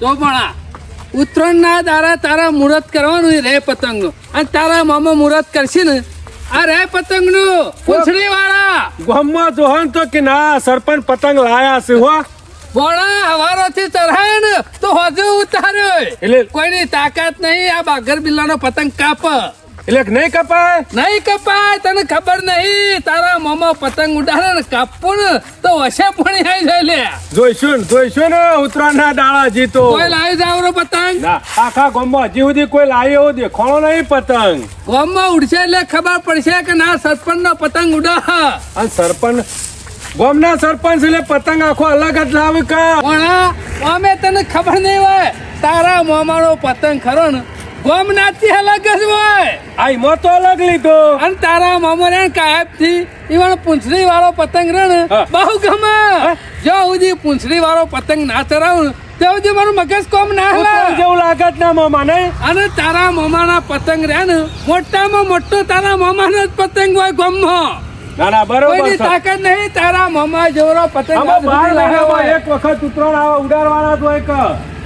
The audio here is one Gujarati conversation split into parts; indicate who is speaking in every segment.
Speaker 1: તો પણ આ ઉત્તરાયણના દારા તારા મુહૂર્ત કરવાનું રે પતંગનું. અને તારા મામા મુહૂર્ત કરશે ને આ રે પતંગનું પૂંછડી વાળા
Speaker 2: ગામમાં જોહન તો કે ના સરપંચ પતંગ લાયા છે હો.
Speaker 1: ભોળા હવારોથી ચઢાય ને તો હજુ ઉતાર્યો
Speaker 2: એટલે-
Speaker 1: કોઈની તાકાત નહીં આ બાગર બિલ્લાનો પતંગ કાપ.
Speaker 2: એટલે નહીં કપાય?
Speaker 1: નહીં કપાય તને ખબર નહીં. તારા મામા પતંગ ઉડાડે ને કાપો ને તો વસે પણ આવી જાય લે.
Speaker 2: જોઈશું ને જોઈશું ને ઉત્તરાયણના દાડા જીતો.
Speaker 1: કોઈ લાવી જાવ પતંગ?
Speaker 2: આખા ગોમમાં હજી સુધી કોઈ લાવી એવો દેખાણો નહીં પતંગ.
Speaker 1: ગોમમાં ઉડશે એટલે ખબર પડશે કે ના સરપંચ નો પતંગ ઉડા
Speaker 2: અને સરપંચ ગોમના સરપંચ એટલે પતંગ આખો અલગ જ લાવે કા?
Speaker 1: અમે તને ખબર નહીં હોય તારા મામાનો પતંગ ખરો ને ગોમ નાથી અલગ જ હોય.
Speaker 2: આ મો તો અલગ લીધો.
Speaker 1: અને તારા મામા રે કાયબથી ઈવણ પૂંછડી વાળો પતંગ
Speaker 2: રણ.
Speaker 1: બહુ ગમે. જો સુધી પૂંછડી વાળો પતંગ ના ચરાવું તો સુધી મારું મગજ કોમ ના હલા
Speaker 2: જેવું લાગત ના મામા નહીં
Speaker 1: અને તારા મામાના પતંગ રે ને મોટામાં મોટો તારા મામાનો જ પતંગ હોય ગોમમાં
Speaker 2: ના ના બરોબર
Speaker 1: તાકાત નહીં તારા મામા જેવડો પતંગ.
Speaker 2: એક વખત ઉત્તરાયણ આવા ઉડાડવાના જ હોય કે?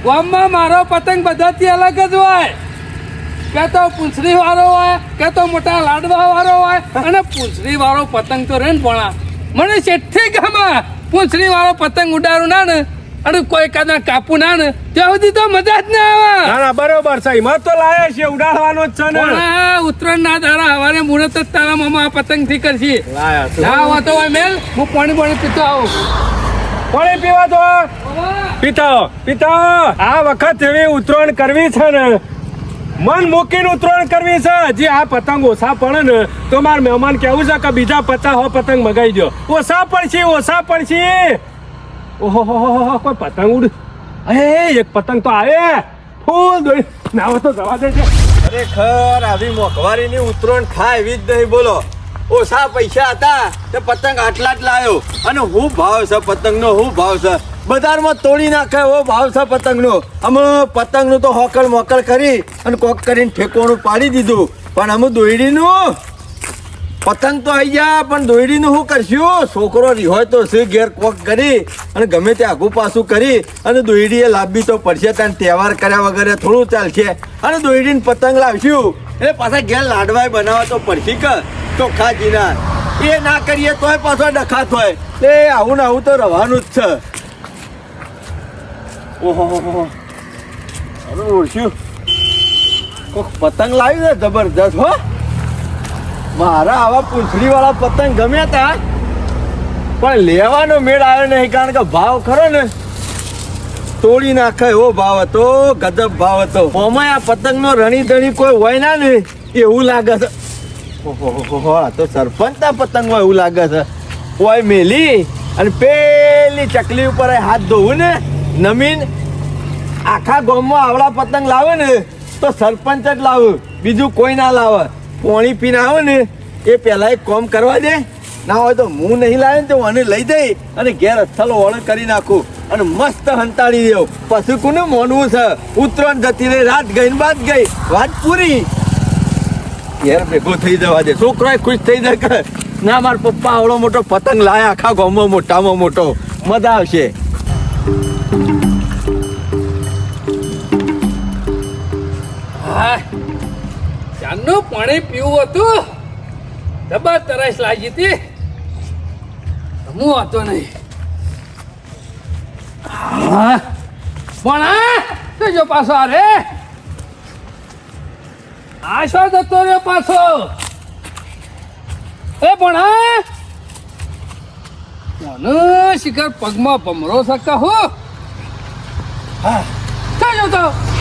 Speaker 1: ગામમાં મારો પતંગ બધાથી અલગ જ હોય. કે તો પૂંછડી વાળો હોય કે તો મોટા લાડવા વાળો હોય અને પૂંછડી વાળો પતંગ તો રે ને ભણા. મને છેઠી ગમે પૂંછડી વાળો પતંગ ઉડાડું ના ને અને કોઈ કાદા કાપું ના ને ત્યાં સુધી તો મજા જ ના આવે.
Speaker 2: ના ના બરોબર છે ઈમાં તો લાયા છે ઉડાડવાનો જ છે ને.
Speaker 1: પણ ઉત્તરાયણ ના દાડા હવારે મુહૂર્ત જ તારા મામા પતંગથી કરશે. ના વાતો હોય મેલ હું પાણી પાણી પીતો આવું.
Speaker 2: પાણી પીવા દો.
Speaker 1: પીતા
Speaker 2: પિતાઓ આ વખત એવી ઉત્તરાયણ કરવી છે ને મન મૂકીને ઉત્તરાયણ કરવી છે. હજી આ પતંગ ઓછા પડે ને, તો માર મહેમાન કેવું છે કે બીજા પચાસ હો પતંગ મગાવી દો ઓછા પડશે ઓછા પડશે. ઓહો કોઈ પતંગ ઉડ અરે એક પતંગ તો આવે. ફૂલ દોડી નાવો તો જવા અરે
Speaker 3: ખરેખર આવી મોંઘવારીની ઉતરણ થાય એવી જ નહીં, બોલો. ઓછા પૈસા હતા, તે પતંગ આટલા જ લાયો. અને હું ભાવ છે, પતંગનો હું ભાવ છે? બજારમાં તોડી નાખે એવો ભાવ છે પતંગનો. અમે પતંગનું તો હોકળ મોકળ કરી અને કોક કરીને ઠેકોણું પાડી દીધું. પણ અમે દોયડીનું પતંગ તો આવી ગયા, પણ દોયડીનું શું કરશું? છોકરો હોય તો શું ઘેર કોક કરી અને ગમે તે આઘું પાછું કરી અને દોયડીએ લાંબી તો પડશે ત્યાં તહેવાર કર્યા વગર થોડું ચાલશે. અને દોયડીને પતંગ લાવશું. એટલે પાછા ઘેર લાડવાય બનાવવા તો પડશે કે ચોખ્ખા જીના એ ના કરીએ તોય પાછો ડખાત હોય એ આવું ને આવું તો રહેવાનું જ છે. ઓહો. હવે ઓળખ્યું. કોક પતંગ લાવી દે જબરજસ્ત હો. મારા આવા પૂંછડી વાળા પતંગ ગમ્યા તા. પણ લેવાનો મેળ આવ્યો નહીં કારણ કે ભાવ ખરો ને. તોડી નાખે એવો ભાવ હતો ગજબ ભાવ હતો. ઓમાં આ પતંગનો રણી ધણી કોઈ હોય ના ને એવું લાગે છે. ઓહોહોહો, આ તો સરપંચના પતંગ હોય એવું લાગે છે. કોઈ મેલી અને પેલી ચકલી ઉપર હાથ ધોવું ને. નમીન, આખા ગામમાં આવડા પતંગ લાવે ને, તો સરપંચ જ લાવે. બીજું કોઈ ના લાવે. પોણી પીને આવે ને, એ પહેલા એક કોમ કરવા દે. ના હોય તો હું નહીં લાવે ને તો મને લઈ જઈ અને ઘેર અથલો વળ કરી નાખું અને મસ્ત હંતાડી દેવ. પછી કોને મોનવું છે? ઉત્તરાયણ જતી રહી, રાત ગઈ ને બાદ ગઈ. વાત પૂરી. ઘેર ભેગો થઈ જવા દે. છોકરો ખુશ થઈ જાય ના, મારા પપ્પા આવડો મોટો પતંગ લાયા, આખા ગામમાં મોટામાં મોટો. મજા આવશે.
Speaker 1: ચાનું પાણી પીવું હતું. જબર તરસ લાગી હતી. હું હતો નહીં. પણ આ જો પાછો અરે આ શો જતો પાછો? એ પણ આ. શિખર પગમાં ભમરો શકતા હો? હા. ચાલ જતો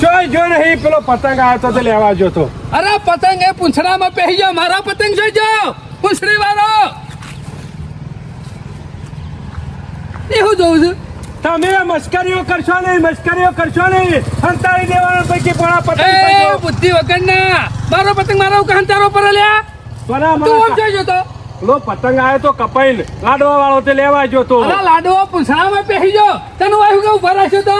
Speaker 2: જોઈ જો નહીં પેલો પતંગ આવ્યો તો તે લેવા જોતો
Speaker 1: અરે પતંગ એ પૂંછડામાં પહેરી મારા પતંગ જોઈ જો પૂંછડી વાળો એવું જોઉં છું?
Speaker 2: તમે મસ્કરીઓ કરશો નહીં મસ્કરીઓ કરશો નહીં. હંતાળી દેવાનો પૈકી પણ પતંગ
Speaker 1: એ બુદ્ધિ વગર ના મારો પતંગ મારા ઉપર હંતારો પર લ્યા. તું આમ જોઈ જોતો
Speaker 2: પેલો પતંગ આવ્યો તો કપાઈને. લાડવા વાળો તે લેવા જોતો
Speaker 1: તો. લાડવો પૂંછડામાં પહેરી જાઓ. તને વાયુ કે ઊભા રાખ્યો તો?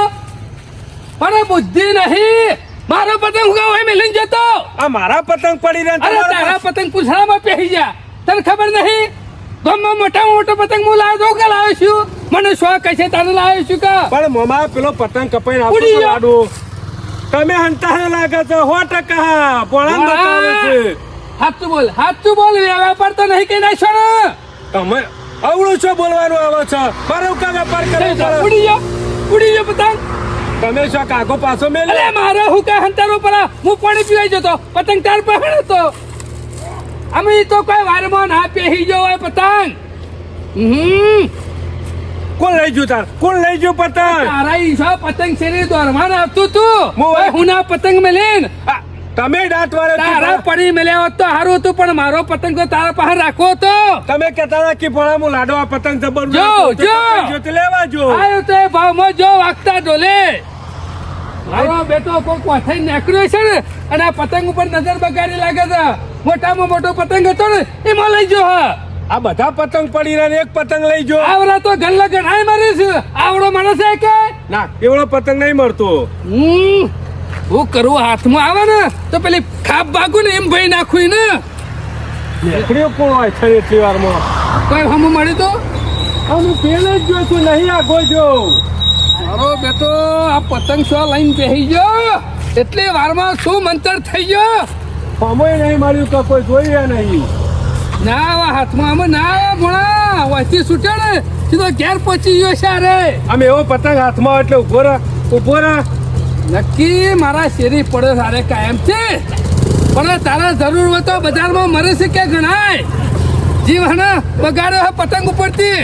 Speaker 1: પણ બુદ્ધિ નહીં. મારો પતંગ હું કહું એમ લઈને જતો.
Speaker 2: આ મારા પતંગ પડી રહ્યા
Speaker 1: અરે તારા પતંગ પૂછડામાં પહેરી જા. તને ખબર નહીં? ગામમાં મોટા મોટો પતંગ હું લાવ્યો તો કે લાવ્યો છું? મને શોખ છે તારે લાવ્યો છું કે?
Speaker 2: પણ મોમા પેલો પતંગ કપાઈને આપો. લાડુ. તમે હંતા લાગે છો સો ટકા. પોણા બતાવે છે.
Speaker 1: હાચું બોલ હાચું બોલ વેપાર તો નહીં કઈ નાખશો ને
Speaker 2: તમે અવળું છો બોલવાનું આવો છો. મારે કા વેપાર કરે
Speaker 1: ઉડી જાઓ ઉડી ગયો પતંગ.
Speaker 2: તમે શું કાકો પાછો મેલે
Speaker 1: અરે મારે હું કે હંતારો પરા હું પાણી પીવાઈ જતો પતંગ તાર પર હતો. અમે તો કોઈ વારમાં ના પેહી જો હોય પતંગ. હમ.
Speaker 2: કોણ લઈ ગયું તાર? કોણ લઈ ગયું પતંગ?
Speaker 1: તારા ઈશા પતંગ શેરી દોરવાન આવતું તું.
Speaker 2: હું
Speaker 1: હું ના પતંગ મેલેન.
Speaker 2: આ, તમે દાંત વાળે
Speaker 1: તારા પડી મેલ્યા હોત તો સારું હતું પણ મારો પતંગ તો તારા પાસે રાખો તો.
Speaker 2: તમે કહેતા હતા કે પણ હું લાડો આ પતંગ જબર
Speaker 1: જો, જો.
Speaker 2: જો લેવા જો.
Speaker 1: આયો તો ભાવમાં જો વાગતા ડોલે. મારો બેટો કોક વાથાઈ નીકળ્યો છે ને અને આ પતંગ ઉપર નજર બગાડી લાગે છે. મોટામાં મોટો પતંગ હતો ને એમાં લઈ જો હા.
Speaker 2: આ બધા પતંગ પડી રહ્યા એક પતંગ લઈ જો.
Speaker 1: આવડા તો ગલ્લા ગણાય મારે છે. આવડો માણસ છે કે?
Speaker 2: ના એવડો પતંગ નહીં મળતો.
Speaker 1: હમ. હું કરવું હાથમાં આવે ને તો પેલી ખાપ ભાગું ને એમ ભાઈ નાખું ને
Speaker 2: નીકળ્યો કોણ હોય છે એટલી વારમાં?
Speaker 1: કોઈ હમ મળી તો?
Speaker 2: હું પેલે જ જો છું નહીં આગો જો
Speaker 1: મારો બેટો આ પતંગ શો લઈને બેહી ગયો? એટલી વારમાં શું મંતર થઈ ગયો?
Speaker 2: સમય નહીં મળ્યું કે કોઈ જોઈએ નહીં.
Speaker 1: ના હાથમાં આમાં ના ભણા. વાંચી છૂટ્યો ને સીધો ઘેર પહોંચી ગયો છે અરે
Speaker 2: આમ એવો પતંગ હાથમાં એટલે ઊભો રહે ઊભો રહે.
Speaker 1: નક્કી મારા શેરી પડે સારે કાયમ છે. પણ તારા જરૂર હોય તો બજારમાં મરે છે કે ગણાય. જીવન હને બગાડ્યો હે પતંગ ઉપરથી.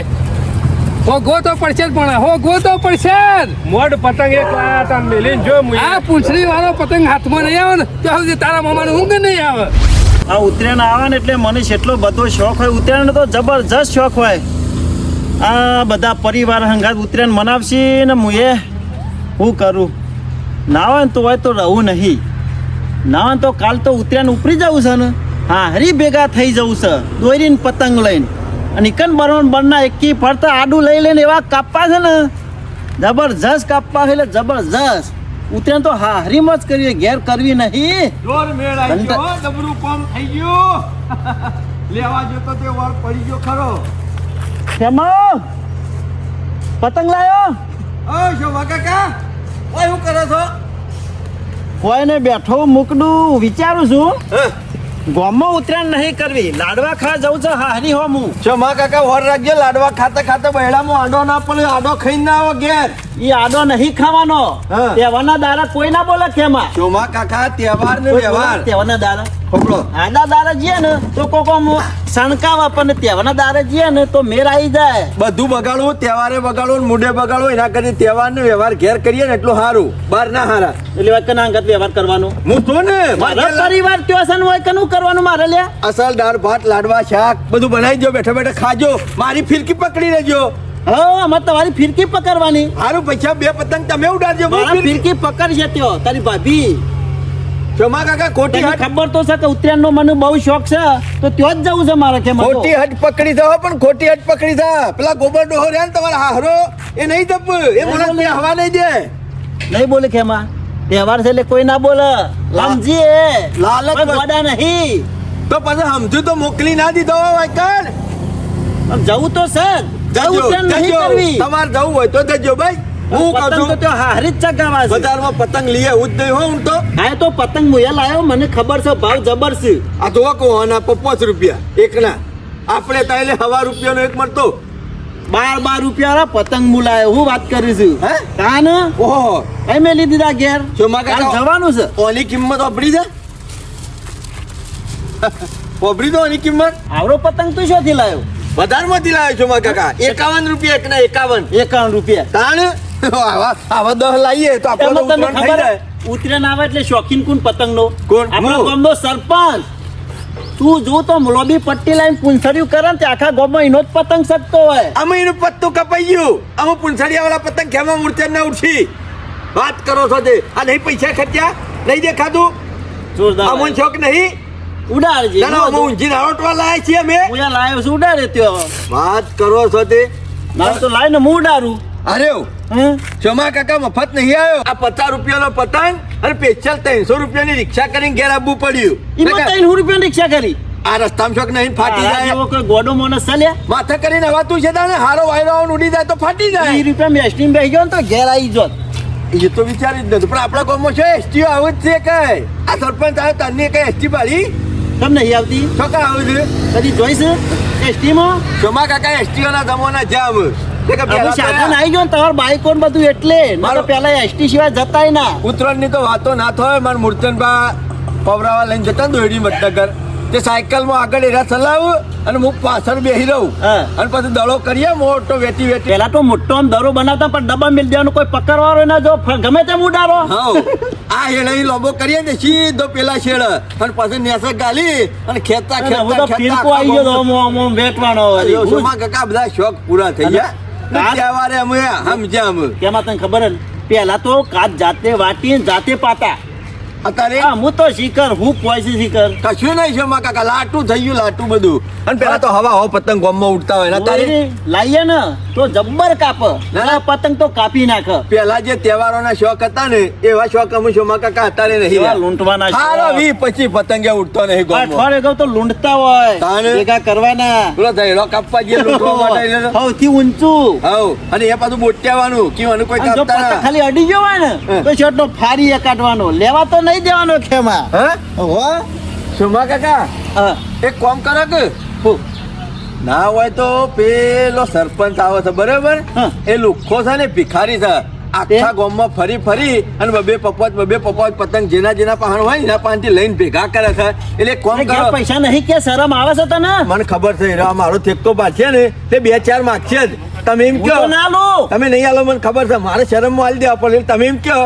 Speaker 1: હોગવો તો પડશે જ પણ ગો તો પડશે જ.
Speaker 2: મોડ પતંગ એક લાયા હતા મેલીને જો મુએ.
Speaker 1: આ પૂંછડી વાળો પતંગ હાથમાં નહીં આવે ને તો સુધી તારા મામાને ઊંઘ નહીં આવે.
Speaker 4: આ ઉત્તરાયણ આવે ને એટલે મને એટલો બધો શોખ હોય. ઉત્તરાયણ તો જબરજસ્ત શોખ હોય. આ બધા પરિવાર હંગાત ઉત્તરાયણ મનાવશે ને હું એ હું કરું? ના હોય તો હોય તો રહું નહીં. નાવાન તો કાલ તો ઉત્તરાયણ ઉપરી જવું છે ને? હા હરી ભેગા થઈ જવું છે દોરીને પતંગ લઈને. અને ઇકન બરોન બરના એકી ફરતા આડું લઈ લઈને એવા કાપવા છે ને? જબરજસ્ત કાપવા એટલે જબરજસ્ત. ઉતરાયણ તો હા હરીમાં જ કરીએ ઘેર કરવી નહીં.
Speaker 3: જોર મેળ આવી ગયો ડબરું કોમ થઈ ગયું. લેવા જતો તે વાર પડી ગયો ખરો.
Speaker 4: હેમા પતંગ લાયો?
Speaker 3: ઓ શોભા કાકા. ઓય શું કરો છો?
Speaker 4: કોઈને બેઠો મૂકડું વિચારું છું. ગોમમાં ઉતરાણ નહીં કરવી. લાડવા ખા જવું છે હારી હો હું.
Speaker 3: શોભા કાકા વર રાખજો લાડવા ખાતા ખાતા બહેડામાં આડો ના પડે આડો ખાઈ ના આવો ઘેર.
Speaker 4: ઈ આડો નહીં ખાવાનો. તહેવારના દારા કોઈ ના બોલે કેમાં
Speaker 3: ચોમા કાકા તહેવાર ને વ્યવહાર.
Speaker 4: તહેવારના દારા? આડા દારા જીએ ને તો કોક આમ સણકાવા પણ તહેવારના દારા જીએ ને તો મેર આવી જાય.
Speaker 3: બધું બગાડવું તહેવારે બગાડવું મુંડે બગાડવું એના કરી તહેવાર ને વ્યવહાર ઘેર કરીએ ને એટલું સારું. બહાર ના હારા.
Speaker 4: એટલે વાત કના અંગત વ્યવહાર કરવાનો.
Speaker 3: હું છું ને?
Speaker 4: મારા પરિવાર ત્યોસન હોય કનું કરવાનું મારે લે?
Speaker 3: અસલ દાળ ભાત લાડવા શાક બધું બનાવી દો બેઠા બેઠા ખાજો. મારી ફિરકી પકડી લેજો.
Speaker 4: હા અમારે તમારી ફિરકી પકડવાની.
Speaker 3: હારું પૈસા બે પતંગ તમે ઉડાડજો
Speaker 4: મારા
Speaker 3: ફિરકી-
Speaker 4: ફિરકી પકડશે ત્યો તારી ભાભી.
Speaker 3: ચોમા કાકા ખોટી
Speaker 4: તને
Speaker 3: હટ
Speaker 4: ખબર તો છે કે ઉત્તરાયણ નો મને બહુ શોખ છે તો ત્યાં જ જવું છે મારે કે
Speaker 3: ખોટી હટ પકડી જાઓ પણ ખોટી હટ પકડી જા. પેલા ગોબર ડોહો રહ્યા ને તમારા હારો એ નહીં દબ એ મને. હવા નહીં દે.
Speaker 4: નહીં બોલે કે એમાં તહેવાર છે એટલે કોઈ ના બોલે. સમજીએ
Speaker 3: લાલચ
Speaker 4: પણ
Speaker 3: બસ.
Speaker 4: નહીં.
Speaker 3: તો પછી સમજુ તો મોકલી ના દીધો હોય
Speaker 4: જવું તો છે
Speaker 3: જજો
Speaker 4: નહીં કરવી.
Speaker 3: તમારે જવું હોય તો જજો ભાઈ. હું કહું
Speaker 4: પતંગ તો હારી જ ચગાવા છે.
Speaker 3: બજારમાં પતંગ લઈએ હું જ નહીં હું તો.
Speaker 4: હા તો પતંગ મુયા લાયો મને ખબર છે ભાવ જબર છે
Speaker 3: આ તો કહો આના રૂપિયા એકના. આપણે તાઈલે હવા રૂપિયાનો એક મળતો.
Speaker 4: બાર બાર રૂપિયા પતંગ મુલાયો હું વાત કરી છું.
Speaker 3: હે?
Speaker 4: કાન
Speaker 3: ઓહો.
Speaker 4: કઈ મેલી દીધા ઘેર.
Speaker 3: જો માં
Speaker 4: જવાનું છે.
Speaker 3: ઓની કિંમત વાપરી છે? વાપરી દો ઓની કિંમત?
Speaker 4: આવડો પતંગ તો શોથી લાયો?
Speaker 3: વધારમાંથી લાવ્યો છો મારા કાકા. એકાવન રૂપિયા એકના એકાવન.
Speaker 4: એકાવન રૂપિયા.
Speaker 3: તાણ? આવા આવા દહ લાવીએ તો આપણે
Speaker 4: તને
Speaker 3: થઈ
Speaker 4: ખબર
Speaker 3: જાય.
Speaker 4: ઉત્તરાયણ આવે એટલે શોખીન કોણ પતંગનો.
Speaker 3: કોણ?
Speaker 4: આપણો. ગામનો સરપંચ. તું જો તો લોબી પટ્ટી લાઈન પૂંછડ્યું કરે ને તે આખા ગામમાં એનો જ પતંગ સકતો હોય.
Speaker 3: અમે એનું પત્તું કપાઈ ગયું. અમે પૂંછડિયા વાળા પતંગ ખેમા મૂર્તિ ના ઉઠી વાત કરો છો તે. આ નહીં પૈસા ખર્ચ્યા? નહીં દેખાતું?
Speaker 4: જોરદાર.
Speaker 3: અમન શોખ નહીં?
Speaker 4: ઉડાડજે.
Speaker 3: લાયા છીએ અમે.
Speaker 4: હું લાયો છું ઉડાડે ત્યો
Speaker 3: વાત કરો છો તે.
Speaker 4: લાઈને હું ઉડાડું.
Speaker 3: અરે
Speaker 4: હે
Speaker 3: શોમા કાકા મફત નહીં આવ્યો. આ પચાસ રૂપિયાનો પતંગ અને સ્પેશિયલ ત્રણસો રૂપિયાની રિક્ષા કરીને ઘેર આવવું પડ્યું.
Speaker 4: એમાં રિક્ષા કરી.
Speaker 3: આ રસ્તામાં શોખ નહીં ફાટી જાય.
Speaker 4: એવો કોઈ ગોડો માણસ ચાલ્યા.
Speaker 3: માથા કરીને હવાતું છે તાને હારો વાયરો ઉડી જાય તો ફાટી
Speaker 4: જાય.
Speaker 3: જાય
Speaker 4: રૂપિયા મેં એસટીમાં બેસી ગયો ને તો ઘેર આવી જોત
Speaker 3: એ તો વિચારી જ નથી પણ આપણા ગામમાં છે એસટી આવું જ છે કઈ આ સરપંચ આવે તને કઈ એસટી પાડી
Speaker 4: કેમ નહીં આવતી?
Speaker 3: ચોકા આવું છે?
Speaker 4: કદી જોઈશ એસટીમાં?
Speaker 3: ચોમા કાકા એસટી ના જમાના જામ
Speaker 4: સાધન આવી ગયો ને તમારું બાઈક બધું એટલે. ના તો પેલા એસટી સિવાય જતાય ના.
Speaker 3: ઉત્તરાયણની તો વાતો ના થાય. મારા મૂર્તનબા પવરાવા લઈને જતા ને દોડી મતનગર. તે સાયકલમાં આગળ એરા ચલાવું અને હું પાછળ બેસી રહું. અને પછી દડો કરીએ મોટો વેટી વેટી
Speaker 4: પેલા તો મોટો આમ દડો બનાવતા પણ ડબ્બા મિલ દેવાનું કોઈ પકડવાનો ના જો ગમે તેમ ઉડાડો.
Speaker 3: આ હેડા લોબો કરીએ ને સીધો પેલા શેડ અને પછી નેસક ગાલી અને
Speaker 4: ખેતા હું તો ફીરકો આવી ગયો આમ- આમ વેટવાનો વળી.
Speaker 3: કાકા બધા શોખ પૂરા થઈ ગયા. તહેવારે અમે સમજ્યા અમે.
Speaker 4: કેમાં તને ખબર? પેલા તો કાચ જાતે વાટી જાતે પાતા.
Speaker 3: અત્યારે
Speaker 4: હા તો શીખર હું પોઈસી શીખર?
Speaker 3: કશું નહીં સોમા કાકા લાટું થઈ ગયું લાટું બધું. અને પેલા તો હવા હો પતંગ ગોમમાં ઉડતા હોય ને
Speaker 4: ઓય, લાઈએ ને તો જબ્બર કાપ.
Speaker 3: ના.
Speaker 4: ના. પતંગ તો કાપી નાખ.
Speaker 3: પેલા જે તહેવારોના શોખ હતા ને એવા શોખ અમે સોમા કાકા અત્યારે નહીં.
Speaker 4: લૂંટવાના સારો
Speaker 3: વી પછી પતંગે ઉડતો નહીં ગોમ
Speaker 4: અઠવાડે કહું તો લૂંટતા હોય.
Speaker 3: તાને?
Speaker 4: ભેગા કરવાના.
Speaker 3: પેલો ધૈર્ય કાપવા જે લૂંટવા માટે.
Speaker 4: સૌથી ઊંચું.
Speaker 3: હવ અને એ પાછું બોટ્યાવાનું કે કોઈ કાપતા
Speaker 4: ખાલી અડી ગયો હોય ને
Speaker 3: તો
Speaker 4: તો શર્ટનો ફારી કાઢવાનો. લેવા તો નહીં દેવાનો ખેમા.
Speaker 3: હે?
Speaker 4: હો?
Speaker 3: સોમા કાકા?
Speaker 4: હા.
Speaker 3: એક કામ કરો કે? ના હોય તો પેલો સરપંચ આવે છે બરાબર. એ લુખો છે ને ભિખારી છે. આખા ગામમાં ફરી ફરી અને બબે પપોત બબે પપોત પતંગ જેના જેના પહાણ હોય એના પાનથી લઈને ભેગા કરે છે. એટલે કામ કરો.
Speaker 4: પૈસા નહીં કે શરમ આવે છે તને?
Speaker 3: મને ખબર છે મારો ઠેકો પાછે ને તે બે ચાર માગશે જ. તમે એમ કહો.
Speaker 4: ના લો
Speaker 3: તમે નહીં આલો મને ખબર છે મારે શરમમાં આલી દેવા પડે. તમે એમ કહો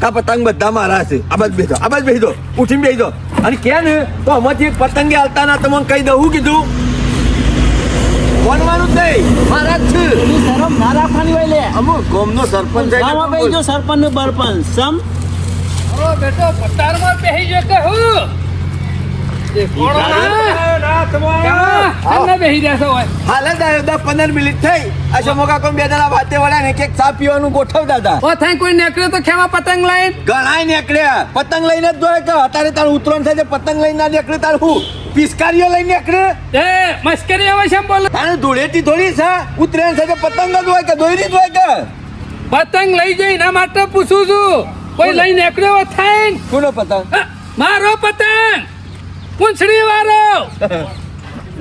Speaker 3: કા આ પતંગ બધા મારા છે. આ બાજુ બેસો આ બાજુ બેસી દો ઉઠીને બેસી દો અને કે ને તો આમાંથી એક પતંગે હાલતા ના તમને કહી દઉં શું કીધું? બોલવાનું જ નહીં મારા જ છે.
Speaker 4: શરમ ના રાખવાની હોય લે.
Speaker 3: અમુક ગોમનો સરપંચ
Speaker 4: જો સરપંચનું બરપંચ સમ.
Speaker 1: બેટો હોય
Speaker 3: હાલ જ દસ પંદર મિનિટ થઈ. આ સમોકા કોઈ બે જણા વાતે વળ્યા ને એક ચા પીવાનું ગોઠવતા હતા
Speaker 1: થાય કોઈ નીકળ્યો તો ખેમાં પતંગ લઈને.
Speaker 3: ઘણાય નીકળ્યા પતંગ લઈને જ દોડે કે અત્યારે તારું ઉતરણ થાય પતંગ લઈને ના નીકળે તાર હું પિસ્કારીઓ લઈને નીકળે?
Speaker 1: એ મસ્કરી આવે છે બોલો?
Speaker 3: તારે ધૂળેટી થોડી છે? ઉતરાયણ સાથે પતંગ જ હોય કે દોરી જ હોય કે?
Speaker 1: પતંગ લઈ જઈ એના માટે પૂછું છું. કોઈ લઈ નીકળ્યો થાય ને?
Speaker 3: કોનો પતંગ?
Speaker 1: હા, મારો પતંગ! પૂંછડી વાળો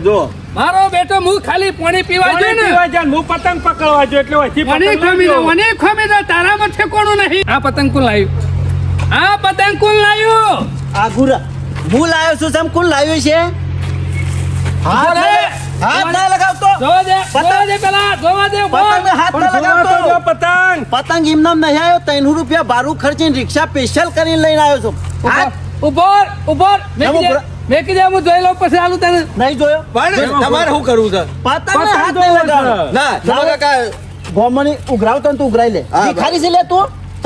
Speaker 3: જો.
Speaker 1: મારો બેટો હું ખાલી પાણી પીવા જો ને.
Speaker 2: પીવા જાય ને હું પતંગ પકડવા જો એટલે વચ્ચે
Speaker 1: મને ખમી દો મને ખમી દો તારામાં ઠેકોણું નહીં. આ પતંગ કોણ લાવ્યું? આ પતંગ કોણ લાવ્યું?
Speaker 4: ગુરા. હું લાવ્યો છું સમ કોણ લાવ્યું છે? હાથ
Speaker 1: રે
Speaker 4: ના- હાથ ના લગાવતો
Speaker 1: જોવા દે પતંગ દે પેલા જોવા દે.
Speaker 4: પતંગ હાથ ના
Speaker 2: લગાવતો જો પતંગ.
Speaker 4: પતંગ ઇમનામ નહીં આવ્યો 300 રૂપિયા બારું ખર્ચીને રિક્ષા સ્પેશિયલ કરીને લઈને આવ્યો છું. હાથ
Speaker 1: ઊભો ઊભો. મેકી દે
Speaker 4: કીધું
Speaker 1: મેકી દે હું જોઈ લઉં પછી આલું તને
Speaker 4: નહીં જોયો?
Speaker 3: પણ તમારે શું કરવું છે?
Speaker 4: પતંગ હાથ નહીં લગાવવાનો
Speaker 3: ના તમારે કા
Speaker 4: ગોમની ઉઘરાવતો તું ઉઘરાઈ લે. ભિખારી છે લે તું.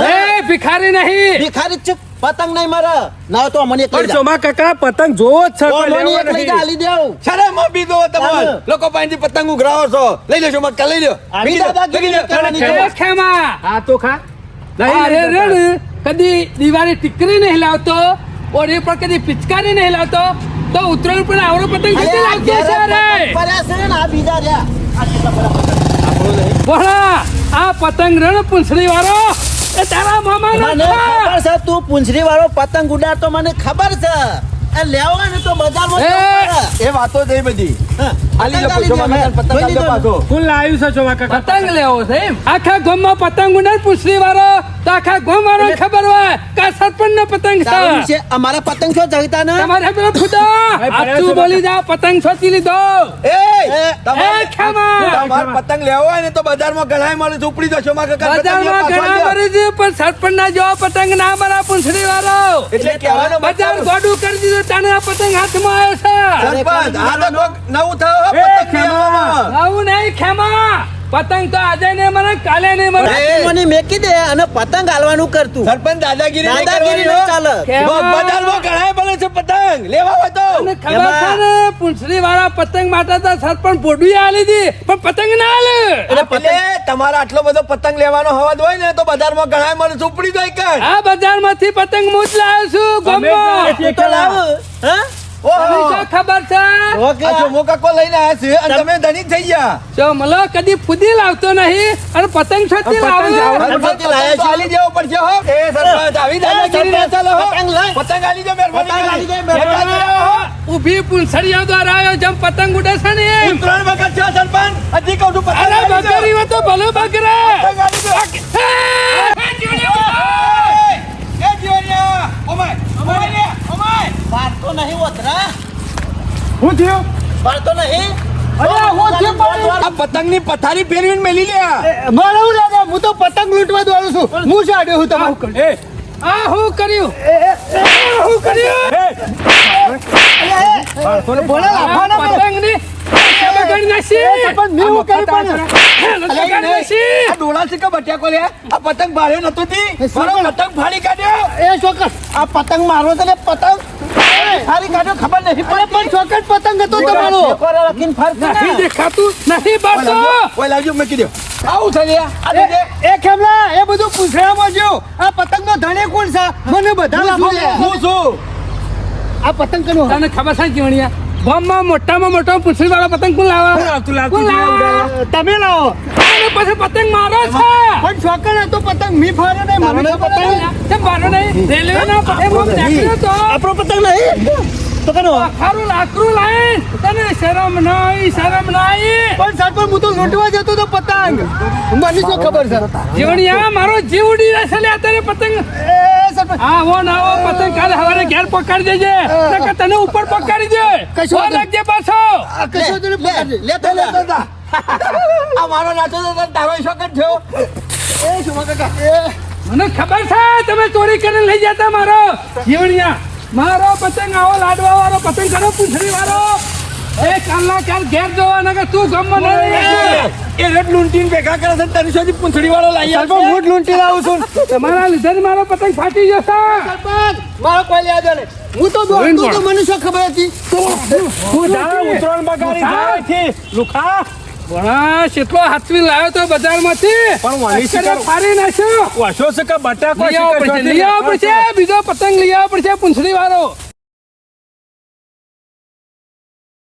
Speaker 1: એ ભિખારી નહીં.
Speaker 4: ભિખારી છે. પતંગ નહીં મારે. ના તો મને એક
Speaker 2: પણ સોમા કાકા પતંગ જોવો જ છે
Speaker 4: મને એક લઈ જા આલી દેવ
Speaker 3: છરે મો બીજો તમાર. લોકો પાસેથી પતંગ ઉઘરાવો છો. લઈ લેજો મક્કા લઈ લ્યો.
Speaker 4: આવી
Speaker 3: મૂકી દો,
Speaker 4: દાદાગીરી
Speaker 3: મૂકી દો.
Speaker 4: કરવાની
Speaker 2: ચાલો,
Speaker 1: એ ખેમા.
Speaker 2: હા તો ખા. નહીં
Speaker 1: રે રે કદી દિવાળી ટીકરી નહીં લાવતો? ઓરી પર કદી પિચકારી નહીં લાવતો તો ઉત્તરાયણ પર આવડો પતંગ
Speaker 4: કેટલી
Speaker 1: લાવતો છે રે
Speaker 4: છે ને આ બીજા રહ્યા આ પતંગ?
Speaker 1: ભોળા આ પતંગ રણ પૂંછડી વાળો એ તારા મામા
Speaker 4: મને ખબર છે તું પૂંછડી વાળો પતંગ ઉડાડતો મને ખબર છે એ લેવો ને તો બજારમાં
Speaker 1: એ!
Speaker 3: એ વાતો જ બધી
Speaker 4: હા, પતંગ
Speaker 1: લેવો છે આખા ગામમાં પતંગ ઉડાડ પૂંછડી વાળો તો આખા ગામ વાળો ખબર હોય કે સરપંચ નો પતંગ છે.
Speaker 4: અમારા પતંગ છો જગતા ને?
Speaker 1: તમારે પેલો ફૂટા. આટલું બોલી જા પતંગ છોતી લીધો.
Speaker 3: એ તમારે પતંગ લેવો હોય ને તો બજારમાં ઘણાય મળે ઉપડી જશો. માં
Speaker 1: બજારમાં છે પણ સરપંચ ના જેવો પતંગ ના મરા પૂંછડી વાળો
Speaker 3: એટલે કહેવાનો
Speaker 1: બજાર ગોડું કરી દીધું તને આ પતંગ હાથમાં આવ્યો છે.
Speaker 3: સરપંચ આ તો નવું થયો હો
Speaker 2: એ
Speaker 3: પતંગ
Speaker 2: ખેમા.
Speaker 3: લેવામાં.
Speaker 1: આવું નહીં ખેમા! પતંગ તો આજે નહીં મરે કાલે નહીં મરે
Speaker 4: મને મેકી દે અને પતંગ હાલવાનું કરતું
Speaker 3: સરપંચ દાદાગીરી
Speaker 4: દાદાગીરી
Speaker 3: કરવાની
Speaker 4: ચાલે.
Speaker 3: બજારમાં ઘણાય મળે છે પતંગ. લેવા હોય તો.
Speaker 1: ખબર છે ને પૂંછડી વાળા પતંગ માટે તો સરપંચ પોડવી આલી હતી પણ પતંગ ના આલે.
Speaker 3: એટલે તમારે આટલો બધો પતંગ લેવાનો હવાજ હોય ને તો બજારમાં ઘણાય મળે છે ઉપડી જાય કે
Speaker 1: આ બજારમાંથી પતંગ હું જ લાવ્યો છું ગામમાં
Speaker 2: તો
Speaker 4: લાવ હા?
Speaker 1: તને શું ખબર છે?
Speaker 3: આ મોકા કો લઈને આયા છે અને તમે ધનિક થઈ ગયા.
Speaker 1: જો મલો કદી ફૂદી લાવતો નહીં અને પતંગ છતી લાવો
Speaker 3: પતંગ લાયા છે. આલી દેવો પડશે હો. એ સરપંચ આવી દાદાગીરી ના ચાલો હો. પતંગ આલી દે મહેરબાની પતંગ આલી દે મહેરબાની
Speaker 1: ઊભી પૂંછડીઓ દ્વારા આવ્યો જેમ પતંગ ઉડે છે ને એમ.
Speaker 3: ઉત્તરાયણ વખત છે સરપંચ. હજી કહું છું પતંગ
Speaker 1: અરે બકરી તો ભલે બકરે
Speaker 3: પતંગ આલી દો. એ જીવણિયા ઓમાય ઓમાય લે ઓમાય
Speaker 4: પાડતો નહીં ઓતરા
Speaker 3: હું થયું?
Speaker 4: પાડતો નહીં?
Speaker 3: અરે હું આ પતંગની પથારી ફેરવીને મેલી લે
Speaker 5: મારે હું દાદા હું તો પતંગ લૂંટવા દોડું છું. હું ચાડ્યો હું તમારું
Speaker 2: એ.
Speaker 1: આ હું કર્યું? આ હું કર્યું?
Speaker 5: બોલે
Speaker 1: આ પતંગની. બગાડી નાખી.
Speaker 5: પણ મેં હું કર્યું પણ
Speaker 1: બગાડી નાખી.
Speaker 3: આ ડોળા છે કે બટ્યા લે આ પતંગ મારો પતંગ કાઢ્યો.
Speaker 5: એ ચોક્કસ
Speaker 3: આ પતંગ મારો તો પતંગ ફાડી કાઢો ખબર નહીં.
Speaker 5: પડે પણ ચોકટ પતંગ હતો તમારો.
Speaker 1: નથી દેખાતું નથી બાળતો
Speaker 3: ઓય લાવજો મૂકી દો. આવું થઈ ગયા અરે
Speaker 5: એ- ખેમલા એ બધું પૂછડામાં જ્યો આ પતંગ નો ધણે કોણ છે? મને બધા.
Speaker 3: હું છું
Speaker 5: આ પતંગ કનો
Speaker 1: તને ખબર છે જીવણિયા બોમ્બમાં મોટામાં મોટો પૂંછડી વાળો પતંગ કોણ લાવે?
Speaker 2: કોણ
Speaker 1: લાવે?
Speaker 5: તમે લાવો.
Speaker 1: અને પછી પતંગ મારો છે.
Speaker 5: પણ છોકરા તો પતંગ મી ફાડે નહીં. મને પતંગ.
Speaker 1: કેમ મારો નહીં? રેલવેના પતંગમાં નાખ્યો તો.
Speaker 4: આપણો પતંગ નહીં. તો કનો
Speaker 1: ખારું લાકરું લાઈન તને શરમ નહીં શરમ નહીં.
Speaker 5: પણ સરપંચ હું તો લૂંટવા જતો તો પતંગ. મને શું ખબર છે?
Speaker 1: જીવણિયા મારો જીવ ઉડી જશે લે અત્યારે પતંગ
Speaker 5: એ સરપંચ
Speaker 1: આવો ના આવો પતંગ કાલે સવારે ઘેર પકડી દેજે. નકર તને ઉપર પકડી દે.
Speaker 5: કશો
Speaker 1: રાખજે પાછો.
Speaker 5: આ કશો તને
Speaker 3: તા. આ મારો નાચો તો તારો શોખ જ થયો. એ શું કાકા?
Speaker 1: મને ખબર છે તમે ચોરી કરીને લઈ જતા મારો. જીવણિયા મારો પતંગ આવો લાડવા વાળો પતંગ કરો પૂછડી વાળો. એ કાલના કાલ ઘેર જોવા નકર તું ગમમાં નહીં
Speaker 3: એ રેડ લૂંટીને ભેગા કરે છે તને સુધી પૂંછડી વાળો લાવી
Speaker 5: સરપંચ હું જ લૂંટી લાવું છું.
Speaker 1: તમારા લીધે જ મારો પતંગ ફાટી જશે.
Speaker 5: મારો કોઈ હું તો દોડતો તો મને શું ખબર હતી.
Speaker 2: હું જાણે ઉત્તરાયણ બગાડી જાય છે. લુખા.
Speaker 1: ભણા કેટલો હાથવી લાવ્યો તો બજારમાંથી.
Speaker 2: પણ
Speaker 1: અત્યારે
Speaker 2: શિકાર-
Speaker 1: ફાડી નાખ્યો.
Speaker 2: વાસો છે કે બટાકો
Speaker 1: લઈ આવવો પડશે લઈ આવવો પડશે બીજો પતંગ લઈ આવવો પડશે પૂંછડી વાળો